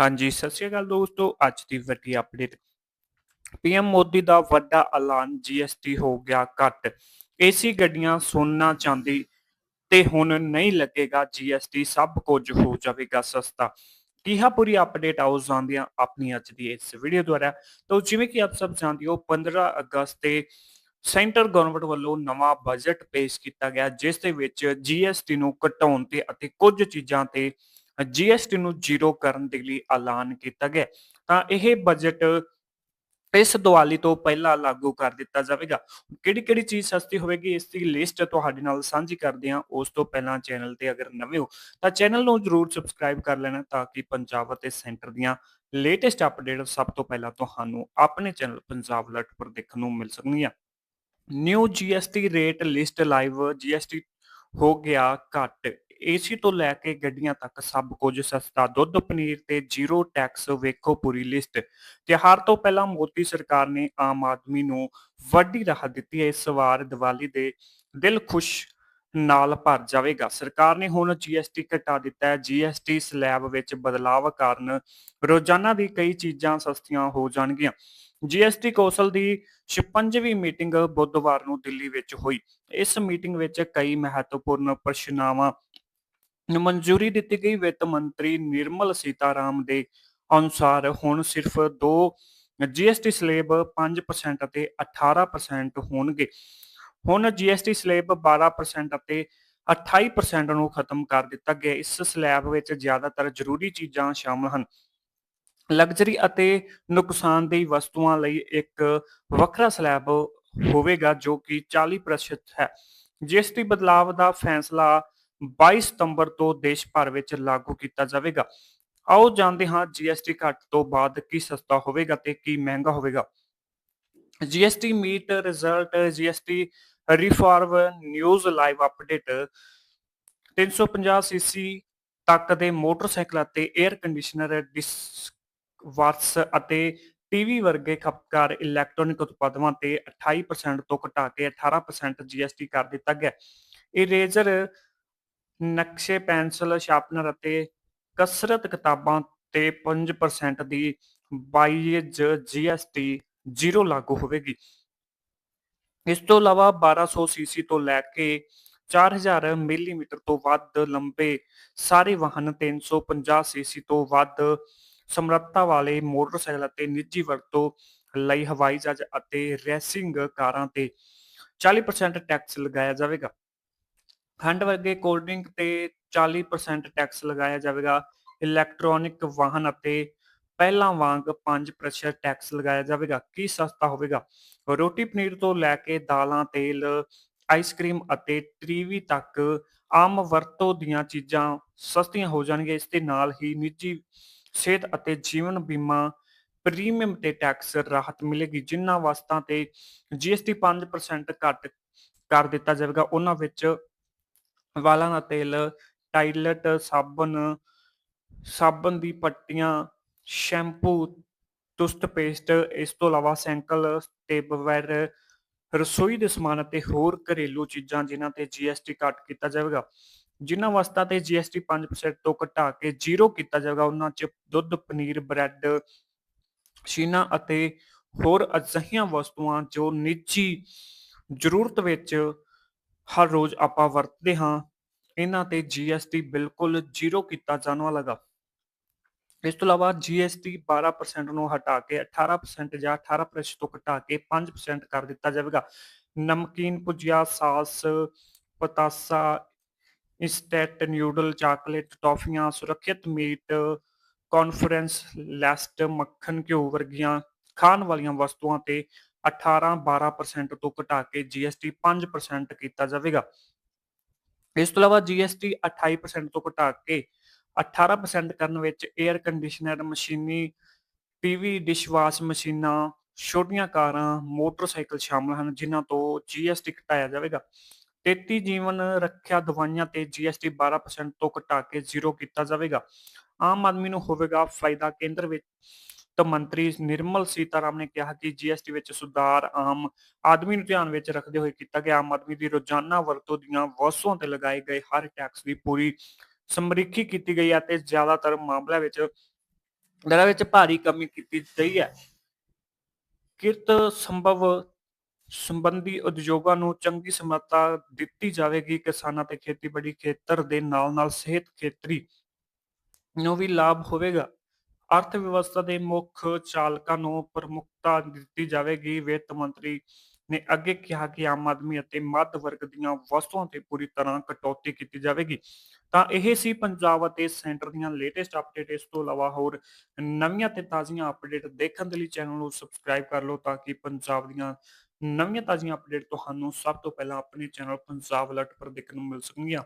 ਹਾਂਜੀ, ਸਤਿ ਸ਼੍ਰੀ ਅਕਾਲ ਦੋਸਤੋ। ਅੱਜ ਦੀ ਵੱਡੀ ਅਪਡੇਟ ਪੀਐਮ ਮੋਦੀ ਦਾ ਵੱਡਾ ਐਲਾਨ ਜੀਐਸਟੀ ਹੋ ਗਿਆ ਘੱਟ। ਏਸੀ ਗੱਡੀਆਂ ਸੋਨਾ ਚਾਂਦੀ ਤੇ ਹੁਣ ਨਹੀਂ ਲੱਗੇਗਾ ਜੀਐਸਟੀ ਸਭ ਕੁਝ ਹੋ ਜਾਵੇਗਾ ਸਸਤਾ। ਕੀ ਹੈ ਪੂਰੀ ਅਪਡੇਟ ਆਓ ਜਾਣਦੇ ਹਾਂ ਆਪਣੀ ਅੱਜ ਦੀ ਇਸ ਵੀਡੀਓ ਦੁਆਰਾ। ਤਾਂ ਜਿਵੇਂ ਕਿ ਆਪ ਸਭ ਜਾਣਦੇ ਹੋ 15 ਅਗਸਤ ਤੇ ਸੈਂਟਰ ਗਵਰਨਮੈਂਟ ਵੱਲੋਂ ਨਵਾਂ ਬਜਟ ਪੇਸ਼ ਕੀਤਾ ਗਿਆ ਜਿਸ ਦੇ ਵਿੱਚ ਜੀਐਸਟੀ ਨੂੰ ਘਟਾਉਣ ਤੇ ਅਤੇ ਕੁਝ ਚੀਜ਼ਾਂ ਤੇ ਜੀਐਸਟੀ ਨੂੰ ਜ਼ੀਰੋ ਕਰਨ ਦੇ ਲਈ ਐਲਾਨ ਕੀਤਾ ਗਿਆ ਤਾਂ ਇਹ ਬਜਟ ਇਸ ਦੀਵਾਲੀ ਤੋਂ ਪਹਿਲਾਂ ਲਾਗੂ ਕਰ ਦਿੱਤਾ ਜਾਵੇਗਾ। ਕਿਹੜੀ ਕਿਹੜੀ ਚੀਜ਼ ਸਸਤੀ ਹੋਵੇਗੀ, ਇਸ ਦੀ ਲਿਸਟ ਤੁਹਾਡੇ ਨਾਲ ਸਾਂਝੀ ਕਰਦੇ ਹਾਂ। ਉਸ ਤੋਂ ਪਹਿਲਾਂ ਚੈਨਲ ਤੇ ਅਗਰ ਨਵੇਂ ਹੋ, ਤਾਂ ਚੈਨਲ ਨੂੰ ਜਰੂਰ ਸਬਸਕ੍ਰਾਈਬ ਕਰ ਲੈਣਾ ਤਾਂ ਕਿ ਪੰਜਾਬ ਅਤੇ ਸੈਂਟਰ ਦੀਆਂ ਲੇਟੈਸਟ ਅਪਡੇਟ ਸਭ ਤੋਂ ਪਹਿਲਾਂ ਤੁਹਾਨੂੰ ਆਪਣੇ ਚੈਨਲ ਪੰਜਾਬ ਅਲਰਟ ਪਰ ਦੇਖਣ ਨੂੰ ਮਿਲ ਸਕਣਗੀਆਂ। New GST rate list live GST ਹੋ ਗਿਆ ਘੱਟ। ਏਸੀ ਤੋਂ ਲੈ ਕੇ ਗੱਡੀਆਂ ਤੱਕ ਸਭ ਕੁਝ ਸਸਤਾ। ਦੁੱਧ, ਪਨੀਰ ਤੇ ਜ਼ੀਰੋ ਟੈਕਸ ਵੇਖੋ ਪੂਰੀ ਲਿਸਟ। ਤਿਹਾਰ ਤੋਂ ਪਹਿਲਾਂ ਮੋਦੀ ਸਰਕਾਰ ਨੇ ਆਮ ਆਦਮੀ ਨੂੰ ਵੱਡੀ ਰਾਹਤ ਦਿੱਤੀ ਹੈ। ਇਸ ਵਾਰ ਦੀਵਾਲੀ ਦੇ ਦਿਲ ਖੁਸ਼ ਨਾਲ ਭਰ ਜਾਵੇਗਾ। ਸਰਕਾਰ ਨੇ ਹੁਣ ਜੀਐਸਟੀ ਘਟਾ ਦਿੱਤਾ ਹੈ। ਜੀਐਸਟੀ ਸਲੈਬ ਵਿੱਚ ਬਦਲਾਅ ਕਾਰਨ ਰੋਜ਼ਾਨਾ ਦੀ ਕਈ ਚੀਜ਼ਾਂ ਸਸਤੀਆਂ ਹੋ ਜਾਣਗੀਆਂ। ਜੀਐਸਟੀ ਕੌਂਸਲ ਦੀ 56ਵੀਂ ਮੀਟਿੰਗ ਬੁੱਧਵਾਰ ਨੂੰ ਦਿੱਲੀ ਵਿੱਚ ਹੋਈ। ਇਸ ਮੀਟਿੰਗ ਵਿੱਚ ਕਈ ਮਹੱਤਵਪੂਰਨ ਪ੍ਰਸ਼ਨਾਵਾਂ ਨੂੰ ਮਨਜ਼ੂਰੀ ਦਿੱਤੀ ਗਈ ਵਿੱਤ ਮੰਤਰੀ ਨਿਰਮਲ ਸੀਤਾਰਾਮ ਦੇ ਅਨੁਸਾਰ ਹੁਣ ਸਿਰਫ ਦੋ ਜੀਐਸਟੀ ਸਲੇਬ 5% ਅਤੇ 18% ਹੋਣਗੇ। ਹੁਣ ਜੀਐਸਟੀ ਸਲੇਬ 12% ਅਤੇ 28% ਨੂੰ ਖਤਮ ਕਰ ਦਿੱਤਾ ਗਿਆ। ਇਸ ਸਲੈਬ ਵਿੱਚ ਜ਼ਿਆਦਾਤਰ ਜ਼ਰੂਰੀ ਚੀਜ਼ਾਂ ਸ਼ਾਮਲ ਹਨ। ਲਗਜ਼ਰੀ ਅਤੇ ਨੁਕਸਾਨਦੇਹ ਵਸਤੂਆਂ ਲਈ ਇੱਕ ਵੱਖਰਾ ਸਲੈਬ ਹੋਵੇਗਾ ਜੋ ਕਿ 40% ਹੈ। ਜੀਐਸਟੀ ਬਦਲਾਵ ਦਾ ਫੈਸਲਾ 22 ਸਤੰਬਰ ਤੋਂ ਦੇਸ਼ ਭਰ ਵਿੱਚ ਲਾਗੂ ਕੀਤਾ ਜਾਵੇਗਾ। ਆਓ ਜਾਣਦੇ ਹਾਂ ਜੀਐਸਟੀ ਘਟ ਤੋਂ ਬਾਅਦ ਕੀ ਸਸਤਾ ਹੋਵੇਗਾ ਤੇ ਕੀ ਮਹਿੰਗਾ ਹੋਵੇਗਾ। GST meet result GST reform news live update 350 CC ਤੱਕ ਦੇ ਮੋਟਰਸਾਈਕਲ ਅਤੇ 에ਅਰ ਕੰਡੀਸ਼ਨਰ ਡਿਸ ਵਾਟਸ ਅਤੇ ਟੀਵੀ ਵਰਗੇ ਖਪਤਕਾਰ ਇਲੈਕਟ੍ਰੋਨਿਕ ਉਤਪਾਦਾਂ ਤੇ 28% ਤੋਂ ਘਟਾ ਕੇ 18% ਜੀਐਸਟੀ ਕਰ ਦਿੱਤਾ ਗਿਆ। ਇਰੇਜ਼ਰ ਨਕਸ਼ੇ, ਪੈਨਸਲ, ਸ਼ਾਰਪਨਰ ਅਤੇ ਕਸਰਤ ਕਿਤਾਬਾਂ ਤੇ 5% ਦੀ ਬਾਈਜ ਜੀਐਸਟੀ ਜ਼ੀਰੋ ਲਾਗੂ ਹੋਵੇਗੀ। ਇਸ ਤੋਂ ਇਲਾਵਾ 1200 ਸੀਸੀ ਤੋਂ ਲੈ ਕੇ 4000 ਮਿਲੀਮੀਟਰ ਤੋਂ ਵੱਧ ਲੰਬੇ ਸਾਰੇ ਵਾਹਨ 350 ਸੀਸੀ ਤੋਂ ਵੱਧ ਸਮਰੱਥਾ ਵਾਲੇ ਮੋਟਰਸਾਈਕਲ ਅਤੇ ਨਿੱਜੀ ਵਰਤੋਂ ਲਈ ਹਵਾਈ ਜਹਾਜ਼ ਅਤੇ ਰੇਸਿੰਗ ਕਾਰਾਂ ਤੇ 40% ਟੈਕਸ ਲਗਾਇਆ ਜਾਵੇਗਾ। ਖੰਡ ਵਰਗੇ ਕੋਲਡ ਡਰਿੰਕ ਤੇ 40% ਟੈਕਸ ਲਗਾਇਆ ਜਾਵੇਗਾ। ਇਲੈਕਟ੍ਰੋਨਿਕ ਵਾਹਨ ਅਤੇ ਪਹਿਲਾਂ ਵਾਂਗ 5% ਟੈਕਸ ਲਗਾਇਆ ਜਾਵੇਗਾ। ਕੀ ਸਸਤਾ ਹੋਵੇਗਾ? ਰੋਟੀ ਪਨੀਰ ਤੋਂ ਲੈ ਕੇ ਦਾਲਾਂ, ਤੇਲ ਆਈਸਕ੍ਰੀਮ ਅਤੇ ਟੀਵੀ ਤੱਕ ਆਮ ਵਰਤੋਂ ਦੀਆਂ ਚੀਜ਼ਾਂ ਸਸਤੀਆਂ ਹੋ ਜਾਣਗੀਆਂ। ਇਸ ਦੇ ਨਾਲ ਹੀ ਨਿੱਜੀ ਸਿਹਤ ਅਤੇ ਜੀਵਨ ਬੀਮਾ ਪ੍ਰੀਮੀਅਮ ਤੇ ਟੈਕਸ ਰਾਹਤ ਮਿਲੇਗੀ ਜਿਨ੍ਹਾਂ ਵਸਤਾਂ ਤੇ ਜੀਐਸਟੀ 5% ਘੱਟ ਕਰ ਦਿੱਤਾ ਜਾਵੇਗਾ। ਉਹਨਾਂ ਵਿੱਚ ਵਾਲਾਂ ਦਾ ਤੇਲ, ਟਾਇਲਟ, ਸਾਬਣ ਸਾਬਣ ਦੀ ਪੱਟੀਆਂ, ਸ਼ੈਂਪੂ ਟੁਸਟ ਪੇਸਟ, ਇਸ ਤੋਂ ਇਲਾਵਾ ਸਾਈਕਲ ਟੇਬਲਵੇਅਰ ਰਸੋਈ ਦੇ ਸਮਾਨ ਅਤੇ ਹੋਰ ਘਰੇਲੂ ਚੀਜ਼ਾਂ ਜਿਨ੍ਹਾਂ ਤੇ ਜੀਐਸਟੀ ਕੱਟ ਕੀਤਾ ਜਾਵੇਗਾ। ਜਿਨ੍ਹਾਂ ਵਸਤਾਂ ਤੇ ਜੀਐਸਟੀ 5% ਤੋਂ ਘਟਾ ਕੇ ਜ਼ੀਰੋ ਕੀਤਾ ਜਾਵੇਗਾ, ਉਹਨਾਂ 'ਚ ਦੁੱਧ, ਪਨੀਰ, ਬ੍ਰੈਡ ਸ਼ੀਨਾ ਅਤੇ ਹੋਰ ਅਜਿਹੀਆਂ ਵਸਤੂਆਂ ਜੋ ਨਿੱਜੀ ਜ਼ਰੂਰਤ ਵਿੱਚ ਹਰ ਰੋਜ਼ ਆਪਾਂ ਵਰਤਦੇ ਹਾਂ, ਇਹਨਾਂ ਤੇ ਜੀਐਸਟੀ ਬਿਲਕੁਲ ਜ਼ੀਰੋ ਕੀਤਾ ਜਾਣ ਵਾਲਾਗਾ ਇਸ ਤੋਂ ਇਲਾਵਾ ਜੀਐਸਟੀ 12% ਨੂੰ ਹਟਾ ਕੇ 18% ਜਾਂ 18% ਤੋਂ ਘਟਾ ਕੇ 5% ਕਰ ਦਿੱਤਾ ਜਾਵੇਗਾ। ਨਮਕੀਨ, ਭੁਜੀਆ, ਸਾਸ, ਪਤਾਸਾ ਇੰਸਟੈਂਟ ਨਿਊਡਲ ਚਾਕਲੇਟ ਟੌਫੀਆਂ, ਸੁਰੱਖਿਅਤ ਮੀਟ ਕਾਨਫਰੰਸ ਲੈਸਟ ਮੱਖਣ ਘਿਓ ਵਰਗੀਆਂ ਖਾਣ ਵਾਲੀਆਂ ਵਸਤੂਆਂ ਤੇ 18 12% ਤੋਂ ਘਟਾ ਕੇ ਜੀਐਸਟੀ 5% ਕੀਤਾ ਜਾਵੇਗਾ। ਇਸ ਤੋਂ ਇਲਾਵਾ ਜੀਐਸਟੀ 28% ਤੋਂ ਘਟਾ ਕੇ 18% ਕਰਨ ਵਿੱਚ 에ਅਰ ਕੰਡੀਸ਼ਨਰ ਮਸ਼ੀਨੀ ਟੀਵੀ ਡਿਸ਼ਵਾਸ਼ ਮਸ਼ੀਨਾਂ, ਛੋਟੀਆਂ ਕਾਰਾਂ ਮੋਟਰਸਾਈਕਲ ਸ਼ਾਮਲ ਹਨ, ਜਿਨ੍ਹਾਂ ਤੋਂ ਜੀਐਸਟੀ ਘਟਾਇਆ ਜਾਵੇਗਾ। 33 ਜੀਵਨ ਰੱਖਿਆ ਦਵਾਈਆਂ ਤੇ ਜੀਐਸਟੀ 12% ਤੋਂ ਘਟਾ ਕੇ ਜ਼ੀਰੋ ਕੀਤਾ ਜਾਵੇਗਾ। ਆਮ ਆਦਮੀ ਨੂੰ ਹੋਵੇਗਾ ਫਾਇਦਾ, ਕੇਂਦਰ ਵਿੱਚ ਤਾਂ ਮੰਤਰੀ ਨਿਰਮਲ ਸੀਤਾਰਾਮ ਨੇ ਕਿਹਾ ਕਿ ਜੀਐਸਟੀ ਵਿੱਚ ਸੁਧਾਰ ਆਮ ਆਦਮੀ ਨੂੰ ਧਿਆਨ ਵਿੱਚ ਰੱਖਦੇ ਹੋਏ ਕੀਤਾ ਗਿਆ। ਆਮ ਆਦਮੀ ਦੀ ਰੋਜ਼ਾਨਾ ਵਰਤੋਂ ਦੀਆਂ ਵਸਤੂਆਂ ਤੇ ਲਗਾਏ ਗਏ ਹਰ ਟੈਕਸ ਦੀ ਪੂਰੀ ਸਮਰੀਖੀ ਕੀਤੀ ਗਈ ਹੈ ਤੇ ਜ਼ਿਆਦਾਤਰ ਮਾਮਲਿਆਂ ਵਿੱਚ, ਦਰਾਂ ਵਿੱਚ ਭਾਰੀ ਕਮੀ ਕੀਤੀ ਗਈ ਹੈ। ਕਿਰਤ ਸੰਭਵ ਸੰਬੰਧੀ ਉਦਯੋਗਾਂ ਨੂੰ ਚੰਗੀ ਸਮਰੱਥਾ ਦਿੱਤੀ ਜਾਵੇਗੀ। ਕਿਸਾਨਾਂ ਤੇ ਖੇਤੀਬਾੜੀ ਖੇਤਰ ਦੇ ਨਾਲ-ਨਾਲ ਸਿਹਤ ਖੇਤਰੀ ਨੂੰ ਵੀ ਲਾਭ ਹੋਵੇਗਾ। ਅਰਥ ਵਿਵਸਥਾ ਦੇ ਮੁੱਖ ਚਾਲਕਾਂ ਨੂੰ ਪ੍ਰਮੁੱਖਤਾ ਦਿੱਤੀ ਜਾਵੇਗੀ। ਵਿੱਤ ਮੰਤਰੀ ਨੇ ਅੱਗੇ ਕਿਹਾ ਕਿ ਆਮ ਆਦਮੀ ਅਤੇ ਮੱਧ ਵਰਗ ਦੀਆਂ ਵਸਤੂਆਂ ਤੇ ਪੂਰੀ ਤਰ੍ਹਾਂ ਕਟੌਤੀ ਕੀਤੀ ਜਾਵੇਗੀ। ਤਾਂ ਇਹ ਸੀ ਪੰਜਾਬ ਅਤੇ ਸੈਂਟਰ ਦੀਆਂ ਲੇਟੈਸਟ ਅਪਡੇਟ। ਇਸ ਤੋਂ ਇਲਾਵਾ ਹੋਰ ਨਵੀਆਂ ਤੇ ਤਾਜ਼ੀਆਂ ਅਪਡੇਟ ਦੇਖਣ ਦੇ ਲਈ ਚੈਨਲ ਨੂੰ ਸਬਸਕ੍ਰਾਈਬ ਕਰ ਲਓ ਤਾਂ ਕਿ ਪੰਜਾਬ ਦੀਆਂ ਨਵੀਆਂ ਤਾਜ਼ੀਆਂ ਅਪਡੇਟ ਤੁਹਾਨੂੰ ਸਭ ਤੋਂ ਪਹਿਲਾਂ ਆਪਣੇ ਚੈਨਲ ਪੰਜਾਬ ਅਲਰਟ ਪਰ ਦੇਖਣ ਨੂੰ ਮਿਲ ਸਕਣਗੀਆਂ।